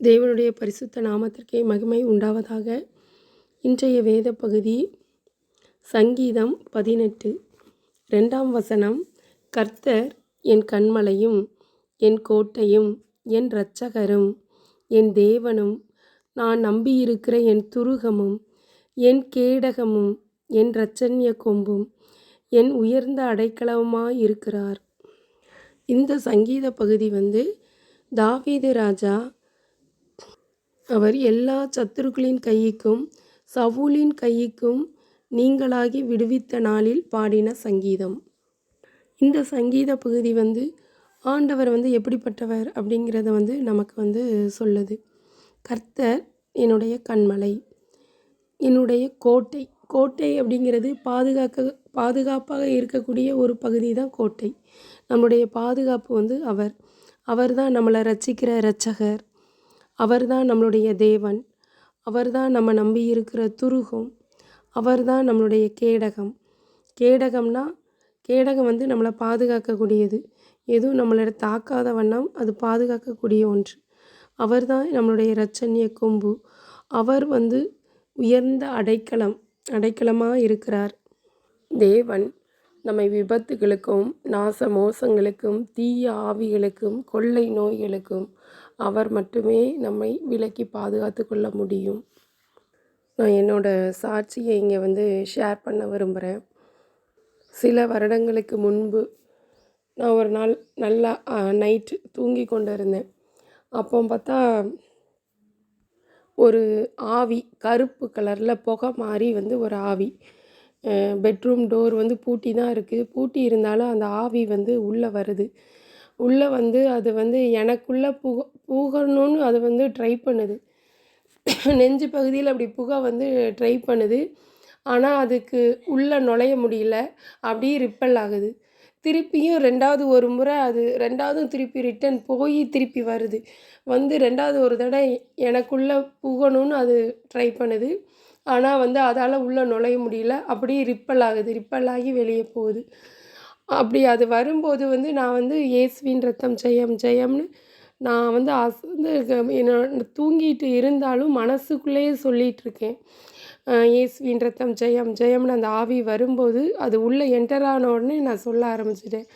தேவனுடைய பரிசுத்த நாமத்திற்கே மகிமை உண்டாவதாக. இன்றைய வேத பகுதி சங்கீதம் பதினெட்டு. ரெண்டாம் வசனம் கர்த்தர் என் கண்மலையும் என் கோட்டையும் என் இரட்சகரும் என் தேவனும் நான் நம்பியிருக்கிற என் துருகமும் என் கேடகமும் என் இரட்சண்ய கொம்பும் என் உயர்ந்த அடைக்கலவுமாயிருக்கிறார் இந்த சங்கீத பகுதி வந்து தாவீது ராஜா அவர் எல்லா சத்துருக்களின் கைக்கும் சவுலின் கைக்கும் நீங்களாகி விடுவித்த நாளில் பாடின சங்கீதம். இந்த சங்கீத பகுதி வந்து ஆண்டவர் வந்து எப்படிப்பட்டவர் அப்படிங்கிறத வந்து நமக்கு வந்து சொல்லுது. கர்த்தர் என்னுடைய கண்மலை என்னுடைய கோட்டை. கோட்டை அப்படிங்கிறது பாதுகாக்க பாதுகாப்பாக இருக்கக்கூடிய ஒரு பகுதி தான் கோட்டை. நம்முடைய பாதுகாப்பு வந்து அவர். அவர் தான் நம்மளை ரச்சிக்கிற இரட்சகர். அவர்தான் நம்மளுடைய தேவன். அவர்தான் நம்ம நம்பி இருக்கிற துருகம். அவர்தான் நம்மளுடைய கேடகம். கேடகம்னா கேடகம் வந்து நம்மளை பாதுகாக்கக்கூடியது. எதுவும் நம்மளோட தாக்காத வண்ணம் அது பாதுகாக்கக்கூடிய ஒன்று. அவர் தான் நம்மளுடைய இரட்சண்ய கொம்பு. அவர் வந்து உயர்ந்த அடைக்கலம் அடைக்கலமாக இருக்கிறார். தேவன் நம்மை விபத்துகளுக்கும் நாச மோசங்களுக்கும் தீய ஆவிகளுக்கும் கொள்ளை நோய்களுக்கும் அவர் மட்டுமே நம்மை விலக்கி பாதுகாத்து கொள்ள முடியும். நான் என்னோடய சாட்சியை இங்கே வந்து ஷேர் பண்ண விரும்புகிறேன் சில வருடங்களுக்கு முன்பு நான் ஒரு நாள் நல்லா நைட்டு தூங்கி கொண்டு இருந்தேன் அப்போ பார்த்தா ஒரு ஆவி கருப்பு கலரில் புகை மாதிரி வந்து ஒரு ஆவி. பெட்ரூம் டோர் வந்து பூட்டி தான் இருக்குது பூட்டி இருந்தாலும் அந்த ஆவி வந்து உள்ளே வருது. உள்ளே வந்து அது வந்து எனக்குள்ளே புக புகணும்னு அது வந்து ட்ரை பண்ணுது. நெஞ்சு பகுதியில் அப்படி புகை வந்து ட்ரை பண்ணுது. ஆனால் அதுக்கு உள்ளே நுழைய முடியல. அப்படியே ரிப்பல் ஆகுது. திருப்பியும் ரெண்டாவது ஒரு முறை அது ரெண்டாவதும் திருப்பி ரிட்டன் போய் திருப்பி வருது. வந்து ரெண்டாவது ஒரு தடவை எனக்குள்ளே புகணும்னு அது ட்ரை பண்ணுது. ஆனால் வந்து அதால் உள்ளே நுழைய முடியல. அப்படியே ரிப்பல் ஆகுது. ரிப்பல் ஆகி வெளியே போகுது. அப்படி அது வரும்போது வந்து நான் வந்து இயேசுவின் ரத்தம் ஜெயம் ஜெயம்னு நான் வந்து அசந்து என்ன தூங்கிட்டு இருந்தாலும் மனசுக்குள்ளேயே சொல்லிகிட்ருக்கேன் இயேசுவின் ரத்தம் ஜெயம் ஜெயம்னு அந்த ஆவி வரும்போது அது உள்ளே என்டர் ஆன உடனே நான் சொல்ல ஆரம்பிச்சிட்டேன்.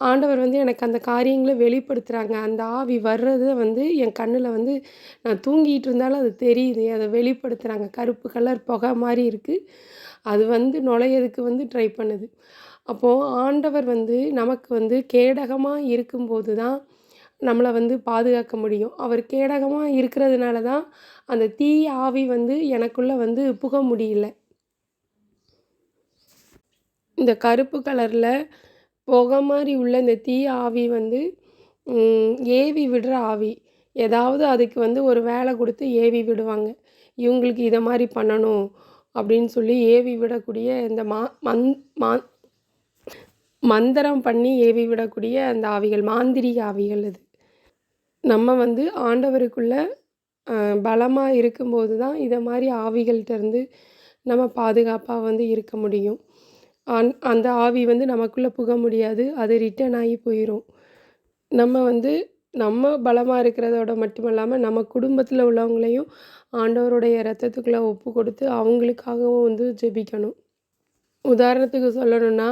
ஆண்டவர் வந்து எனக்கு அந்த காரியங்களை வெளிப்படுத்துகிறாங்க அந்த ஆவி வர்றது வந்து என் கண்ணில் வந்து நான் தூங்கிட்டு இருந்தாலும் அது தெரியுது. அதை வெளிப்படுத்துகிறாங்க கருப்பு கலர் புகை மாதிரி இருக்குது அது வந்து நுழையதுக்கு வந்து ட்ரை பண்ணுது. அப்போது ஆண்டவர் வந்து நமக்கு வந்து கேடகமாக இருக்கும்போது தான் நம்மளை வந்து பாதுகாக்க முடியும். அவர் கேடகமாக இருக்கிறதுனால தான் அந்த தீய ஆவி வந்து எனக்குள்ளே வந்து புக முடியல. இந்த கருப்பு கலரில் புகை மாதிரி உள்ள இந்த தீய ஆவி வந்து ஏவி விடுற ஆவி. ஏதாவது அதுக்கு வந்து ஒரு வேலை கொடுத்து ஏவி விடுவாங்க. இவங்களுக்கு இதை மாதிரி பண்ணணும் அப்படின்னு சொல்லி ஏவி விடக்கூடிய இந்த மா மந் மா மந்திரம் பண்ணி ஏவி விடக்கூடிய அந்த ஆவிகள் மாந்திரிக ஆவிகள் அது. நம்ம வந்து ஆண்டவருக்குள்ள பலமாக இருக்கும்போது தான் இதை மாதிரி ஆவிகள்கிட்டருந்து நம்ம பாதுகாப்பாக வந்து இருக்க முடியும். அந் அந்த ஆவி வந்து நமக்குள்ளே புக முடியாது அது ரிட்டர்ன் ஆகி போயிடும் நம்ம வந்து நம்ம பலமாக இருக்கிறதோட மட்டும் இல்லாமல் நம்ம குடும்பத்தில் உள்ளவங்களையும் ஆண்டவருடைய ரத்தத்துக்குள்ளே ஒப்பு கொடுத்து அவங்களுக்காகவும் வந்து ஜெபிக்கணும். உதாரணத்துக்கு சொல்லணுன்னா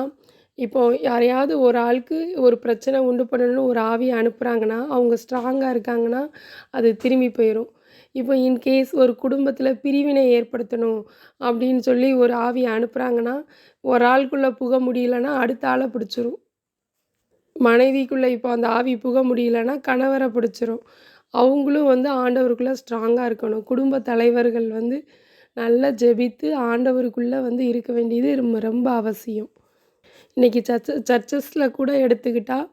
இப்போது யாரையாவது ஒரு ஆளுக்கு ஒரு பிரச்சனை உண்டு பண்ணணும்னு ஒரு ஆவியை அனுப்புகிறாங்கன்னா அவங்க ஸ்ட்ராங்காக இருக்காங்கன்னா அது திரும்பி போயிடும் இப்போ இன்கேஸ் ஒரு குடும்பத்தில் பிரிவினை ஏற்படுத்தணும் அப்படின்னு சொல்லி ஒரு ஆவியை அனுப்புகிறாங்கன்னா ஒரு ஆளுக்குள்ளே புக முடியலன்னா அடுத்த ஆளை பிடிச்சிரும். மனைவிக்குள்ளே இப்போ அந்த ஆவி புக முடியலன்னா கணவரை பிடிச்சிரும். அவங்களும் வந்து ஆண்டவருக்குள்ளே ஸ்ட்ராங்காக இருக்கணும். குடும்ப தலைவர்கள் வந்து நல்லா ஜெபித்து ஆண்டவருக்குள்ளே வந்து இருக்க வேண்டியது ரொம்ப ரொம்ப அவசியம். இன்றைக்கி சர்ச்ச சர்ச்சஸில் கூட எடுத்துக்கிட்டால்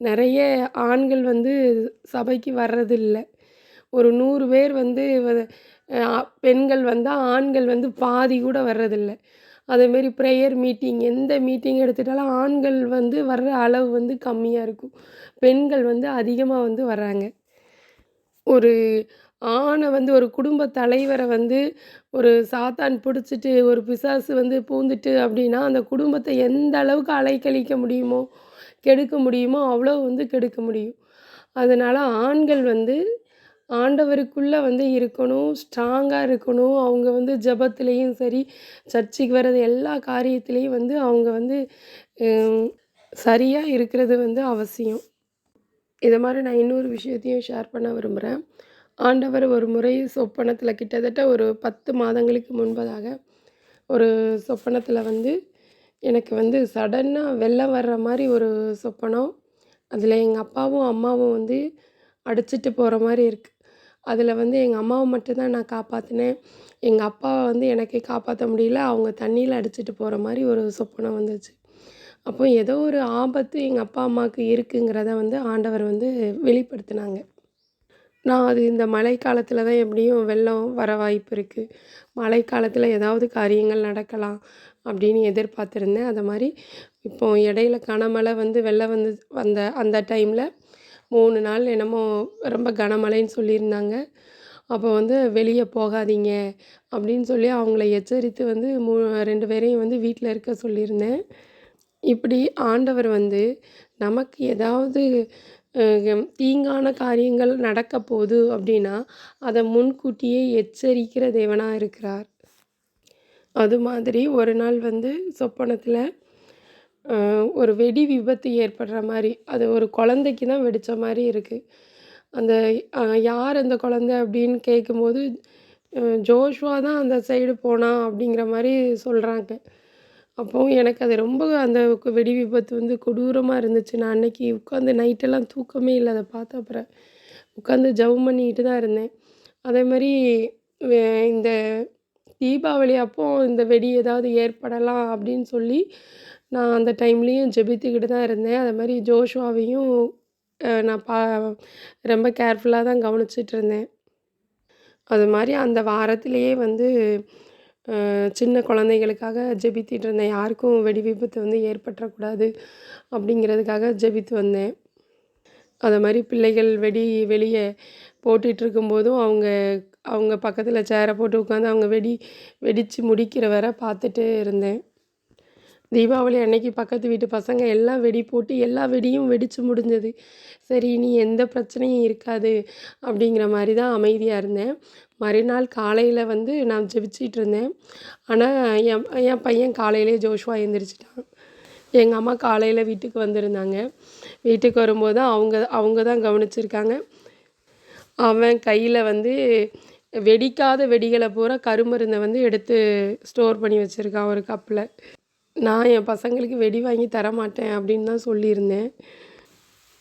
நிறைய ஆண்கள் வந்து சபைக்கு வர்றதில்லை. ஒரு நூறு பேர் வந்து பெண்கள் வந்தால் ஆண்கள் வந்து பாதி கூட வர்றதில்லை. அதேமாரி ப்ரேயர் மீட்டிங் எந்த மீட்டிங் எடுத்துட்டாலும் ஆண்கள் வந்து வர்ற அளவு வந்து கம்மியாக இருக்கும். பெண்கள் வந்து அதிகமாக வந்து வர்றாங்க. ஒரு ஆணை வந்து ஒரு குடும்ப தலைவரை வந்து ஒரு சாத்தான் பிடிச்சிட்டு ஒரு பிசாசு வந்து பூந்துட்டு அப்படின்னா அந்த குடும்பத்தை எந்த அளவுக்கு அலைக்கழிக்க முடியுமோ கெடுக்க முடியுமோ அவ்வளோ வந்து கெடுக்க முடியும். அதனால் ஆண்கள் வந்து ஆண்டவருக்குள்ளே வந்து இருக்கணும் ஸ்ட்ராங்காக இருக்கணும். அவங்க வந்து ஜெபத்துலேயும் சரி சர்ச்சைக்கு வர்றது எல்லா காரியத்துலேயும் வந்து அவங்க வந்து சரியாக இருக்கிறது வந்து அவசியம். இதை மாதிரி நான் இன்னொரு விஷயத்தையும் ஷேர் பண்ண விரும்புகிறேன் ஆண்டவர் ஒரு முறை சொப்பனத்தில் கிட்டத்தட்ட ஒரு பத்து மாதங்களுக்கு முன்பதாக ஒரு சொப்பனத்தில் வந்து எனக்கு வந்து சடனாக வெள்ளம் வர்ற மாதிரி ஒரு சொப்பனம். அதில் எங்கள் அப்பாவும் அம்மாவும் வந்து அடிச்சிட்டு போகிற மாதிரி இருக்குது அதில் வந்து எங்கள் அம்மாவை மட்டும்தான் நான் காப்பாற்றினேன் எங்கள் அப்பாவை வந்து எனக்கே காப்பாற்ற முடியல. அவங்க தண்ணியில் அடிச்சிட்டு போகிற மாதிரி ஒரு சொப்பனம் வந்துச்சு. அப்போ ஏதோ ஒரு ஆபத்து எங்கள் அப்பா அம்மாவுக்கு இருக்குங்கிறத வந்து ஆண்டவர் வந்து வெளிப்படுத்தினாங்க. நான் அது இந்த மழை காலத்தில் தான் எப்படியும் வெள்ளம் வர வாய்ப்பு இருக்குது மழை காலத்தில் ஏதாவது காரியங்கள் நடக்கலாம் அப்படின்னு எதிர்பார்த்துருந்தேன். அதை மாதிரி இப்போ இடையில கனமழை வந்து வெள்ளம் வந்து வந்த அந்த டைமில் மூணு நாள் என்னமோ ரொம்ப கனமழைன்னு சொல்லியிருந்தாங்க. அப்போ வந்து வெளியே போகாதீங்க அப்படின்னு சொல்லி அவங்கள எச்சரித்து வந்து மூ ரெண்டு பேரையும் வந்து வீட்டில் இருக்க சொல்லியிருந்தேன். இப்படி ஆண்டவர் வந்து நமக்கு ஏதாவது தீங்கான காரியங்கள் நடக்க போகுது அப்படின்னா அதை முன்கூட்டியே எச்சரிக்கிற தேவனாக இருக்கிறார். அது மாதிரி ஒரு நாள் வந்து சொப்பனத்தில் ஒரு வெடி விபத்து ஏற்படுற மாதிரி அது ஒரு குழந்தைக்கு தான் வெடித்த மாதிரி இருக்குது அந்த யார் அந்த குழந்தை அப்படின்னு கேட்கும்போது ஜோஷ்வா தான் அந்த சைடு போனான் அப்படிங்கிற மாதிரி சொல்கிறாங்க அப்போ எனக்கு அது ரொம்ப அந்த கு- வெடி விபத்து வந்து கொடூரமாக இருந்துச்சு. நான் அன்னைக்கு உட்காந்து நைட்டெல்லாம் தூக்கமே இல்லை. அதை பார்த்த அப்புறம் உட்காந்து ஜெபம் பண்ணிக்கிட்டு தான் இருந்தேன். அதே மாதிரி வே- இந்த தீபாவளி அப்போ இந்த வெடி ஏதாவது ஏற்படலாம் அப்படின்னு சொல்லி நான் அந்த டைம்லேயும் ஜெபித்துக்கிட்டு தான் இருந்தேன். அதே மாதிரி ஜோஷுவாவையும் நான் பா ரொம்ப கேர்ஃபுல்லாக தான் கவனிச்சிட்டு இருந்தேன். அது மாதிரி அந்த வாரத்திலேயே வந்து சின்ன குழந்தைகளுக்காக ஜெபித்திட்டு இருந்தேன். யாருக்கும் வெடி விபத்து வந்து ஏற்பட்டுறக்கூடாது அப்படிங்கிறதுக்காக ஜெபித்து வந்தேன். அதை மாதிரி பிள்ளைகள் வெடி வெளியே போட்டுட்டு இருக்கும்போதும் அவங்க அவங்க பக்கத்தில் சேரை போட்டு உட்காந்து அவங்க வெடி வெடித்து முடிக்கிற வரை பார்த்துட்டு இருந்தேன். தீபாவளி அன்னைக்கு பக்கத்து வீட்டு பசங்க எல்லாம் வெடி போட்டு எல்லா வெடியும் வெடித்து முடிஞ்சது. சரி இனி எந்த பிரச்சனையும் இருக்காது அப்படிங்கிற மாதிரி தான் அமைதியாக இருந்தேன். மறுநாள் காலையில் வந்து நான் ஜெபிச்சிட்டு இருந்தேன். ஆனால் என் என் பையன் காலையிலே ஜோஷுவா எழுந்திரிச்சிட்டான் எங்கள் அம்மா காலையில் வீட்டுக்கு வந்திருந்தாங்க. வீட்டுக்கு வரும்போது அவங்க அவங்க தான் கவனிச்சிருக்காங்க. அவன் கையில் வந்து வெடிக்காத வெடிகளை பூரா கருமருந்தை வந்து எடுத்து ஸ்டோர் பண்ணி வச்சுருக்கான் ஒரு கப்பில். நான் என் பசங்களுக்கு வெடி வாங்கி தர மாட்டேன் அப்படின்னு தான் சொல்லியிருந்தேன்.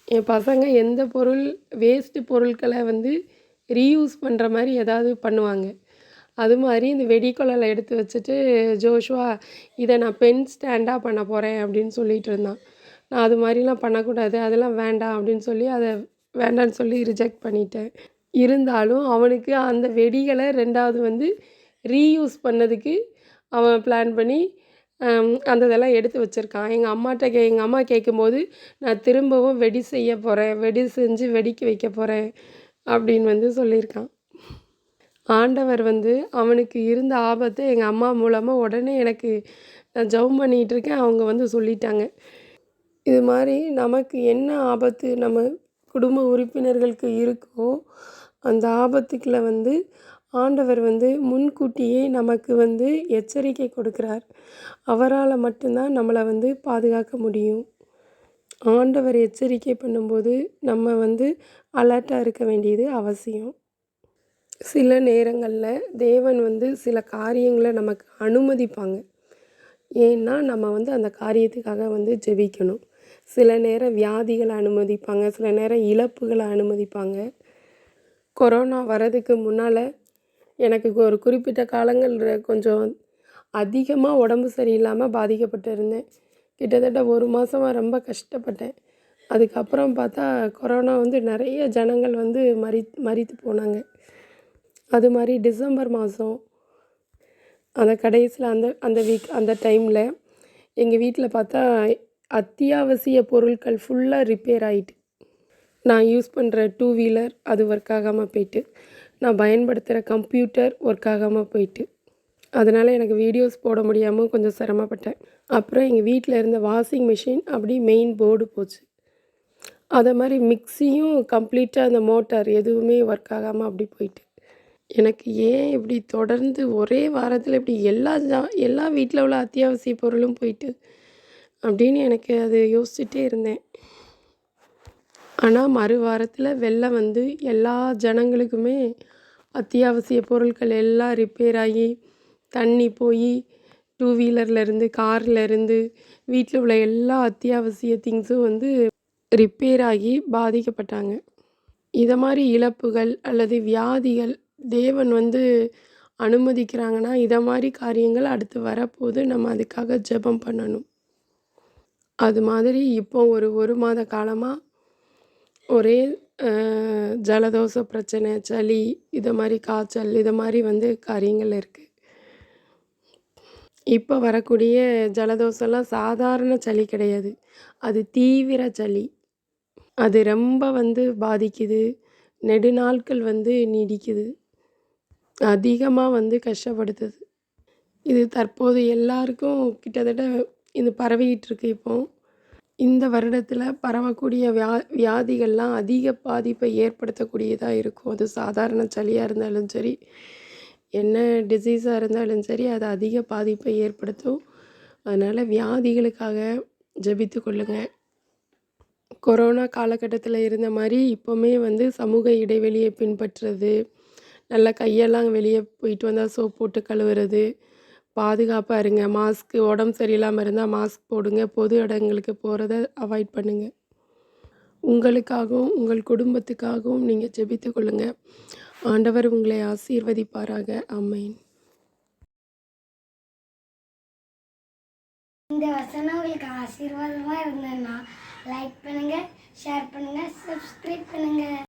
என் பசங்க எந்த பொருள் வேஸ்ட்டு பொருட்களை வந்து ரீயூஸ் பண்ணுற மாதிரி ஏதாவது பண்ணுவாங்க. அது மாதிரி இந்த வெடிக்குழலை எடுத்து வச்சுட்டு ஜோஷுவா இதை நான் பென் ஸ்டாண்டாக பண்ண போகிறேன் அப்படின்னு சொல்லிகிட்டு இருந்தான். நான் அது மாதிரிலாம் பண்ணக்கூடாது அதெல்லாம் வேண்டாம் அப்படின்னு சொல்லி அதை வேண்டான்னு சொல்லி ரிஜெக்ட் பண்ணிட்டேன். இருந்தாலும் அவனுக்கு அந்த வெடிகளை ரெண்டாவது வந்து ரீயூஸ் பண்ணதுக்கு அவன் பிளான் பண்ணி அந்த இதெல்லாம் எடுத்து வச்சுருக்கான். எங்கள் அம்மாட்ட கே எங்கள் அம்மா கேட்கும்போது நான் திரும்பவும் வெடி செய்ய போகிறேன் வெடி செஞ்சு வெடிக்க வைக்க போகிறேன் அப்படின்னு வந்து சொல்லியிருக்கான். ஆண்டவர் வந்து அவனுக்கு இருந்த ஆபத்தை எங்கள் அம்மா மூலமாக உடனே எனக்கு நான் ஜெபம் பண்ணிகிட்டு இருக்கேன். அவங்க வந்து சொல்லிட்டாங்க. இது மாதிரி நமக்கு என்ன ஆபத்து நம்ம குடும்ப உறுப்பினர்களுக்கு இருக்கோ அந்த ஆபத்துக்களை வந்து ஆண்டவர் வந்து முன்கூட்டியே நமக்கு வந்து எச்சரிக்கை கொடுக்குறார். அவரால் மட்டும்தான் நம்மளை வந்து பாதுகாக்க முடியும். ஆண்டவர் எச்சரிக்கை பண்ணும்போது நம்ம வந்து அலர்ட்டாக இருக்க வேண்டியது அவசியம். சில நேரங்களில் தேவன் வந்து சில காரியங்களை நமக்கு அனுமதிப்பாங்க. ஏன்னா நம்ம வந்து அந்த காரியத்துக்காக வந்து ஜெபிக்கணும். சில நேரம் வியாதிகளை அனுமதிப்பாங்க சில நேரம் இழப்புகளை அனுமதிப்பாங்க. கொரோனா வரதுக்கு முன்னால் எனக்கு ஒரு குறிப்பிட்ட காலங்களில் கொஞ்சம் அதிகமாக உடம்பு சரியில்லாமல் பாதிக்கப்பட்டு இருந்தேன் கிட்டத்தட்ட ஒரு மாதமாக ரொம்ப கஷ்டப்பட்டேன். அதுக்கப்புறம் பார்த்தா கொரோனா வந்து நிறைய ஜனங்கள் வந்து மறி மறித்து போனாங்க. அது மாதிரி டிசம்பர் மாதம் அந்த கடைசியில் அந்த அந்த வீக் அந்த டைமில் எங்கள் வீட்டில் பார்த்தா அத்தியாவசிய பொருட்கள் ஃபுல்லாக ரிப்பேர் ஆகிட்டு நான் யூஸ் பண்ணுற டூ வீலர் அது ஒர்க் ஆகாமல் போயிட்டு. நான் பயன்படுத்துகிற கம்ப்யூட்டர் ஒர்க் ஆகாமல் போயிட்டு. அதனால் எனக்கு வீடியோஸ் போட முடியாமல் கொஞ்சம் சிரமப்பட்டேன். அப்புறம் எங்கள் வீட்டில் இருந்த வாஷிங் மிஷின் அப்படி மெயின் போர்டு போச்சு. அதை மாதிரி மிக்ஸியும் கம்ப்ளீட்டாக அந்த மோட்டார் எதுவுமே ஒர்க் ஆகாமல் அப்படி போயிட்டு. எனக்கு ஏன் இப்படி தொடர்ந்து ஒரே வாரத்தில் இப்படி எல்லா ஜா எல்லா வீட்டில் உள்ள அத்தியாவசிய பொருளும் போயிட்டு அப்படின்னு எனக்கு அது யோசிச்சுட்டே இருந்தேன். ஆனால் மறு வாரத்தில் வெள்ளம் வந்து எல்லா ஜனங்களுக்குமே அத்தியாவசிய பொருட்கள் எல்லாம் ரிப்பேர் ஆகி தண்ணி போய் டூ வீலர்லேருந்து கார்லேருந்து வீட்டில் உள்ள எல்லா அத்தியாவசிய திங்ஸும் வந்து ரிப்பேர் ஆகி பாதிக்கப்பட்டாங்க. இதை மாதிரி இழப்புகள் அல்லது வியாதிகள் தேவன் வந்து அனுமதிக்கிறாங்கன்னா இதை மாதிரி காரியங்கள் அடுத்து வரப்போது நம்ம அதுக்காக ஜெபம் பண்ணணும். அது மாதிரி இப்போ ஒரு ஒரு மாத காலமாக ஒரே ஜலதோஷ பிரச்சனை சளி இதை மாதிரி காய்ச்சல் இதை மாதிரி வந்து காரியங்கள் இருக்குது இப்போ வரக்கூடிய ஜலதோஷம்லாம் சாதாரண சளி கிடையாது. அது தீவிர சளி. அது ரொம்ப வந்து பாதிக்குது. நெடுநாட்கள் வந்து நீடிக்குது. அதிகமாக வந்து கஷ்டப்படுத்துது. இது தற்போது எல்லாருக்கும் கிட்டத்தட்ட இது பரவிக்கிட்டு இருக்கு இப்போது இந்த வருடத்தில் பரவக்கூடிய வியா வியாதிகள்லாம் அதிக பாதிப்பை ஏற்படுத்தக்கூடியதாக இருக்கும். அது சாதாரண சளியாக இருந்தாலும் சரி என்ன டிசீஸாக இருந்தாலும் சரி அது அதிக பாதிப்பை ஏற்படுத்தும். அதனால் வியாதிகளுக்காக ஜபித்து கொள்ளுங்கள் கொரோனா காலகட்டத்தில் இருந்த மாதிரி இப்போவுமே வந்து சமூக இடைவெளியை பின்பற்றுறது நல்லா கையெல்லாம் வெளியே போயிட்டு வந்தால் சோப் போட்டு கழுவுறது பாதுகாப்பாக இருங்க. மாஸ்க்கு உடம்பு சரியில்லாமல் இருந்தால் மாஸ்க் போடுங்க. பொது இடங்களுக்கு போகிறத அவாய்ட் பண்ணுங்கள் உங்களுக்காகவும் உங்கள் குடும்பத்துக்காகவும் நீங்கள் ஜெபித்து கொள்ளுங்கள் ஆண்டவர் உங்களை ஆசீர்வதிப்பாராக. அம்மேன் இந்த வசனம் உங்களுக்கு ஆசீர்வாதமாக இருந்ததுன்னா லைக் பண்ணுங்கள் ஷேர் பண்ணுங்கள் சப்ஸ்கிரைப் பண்ணுங்கள்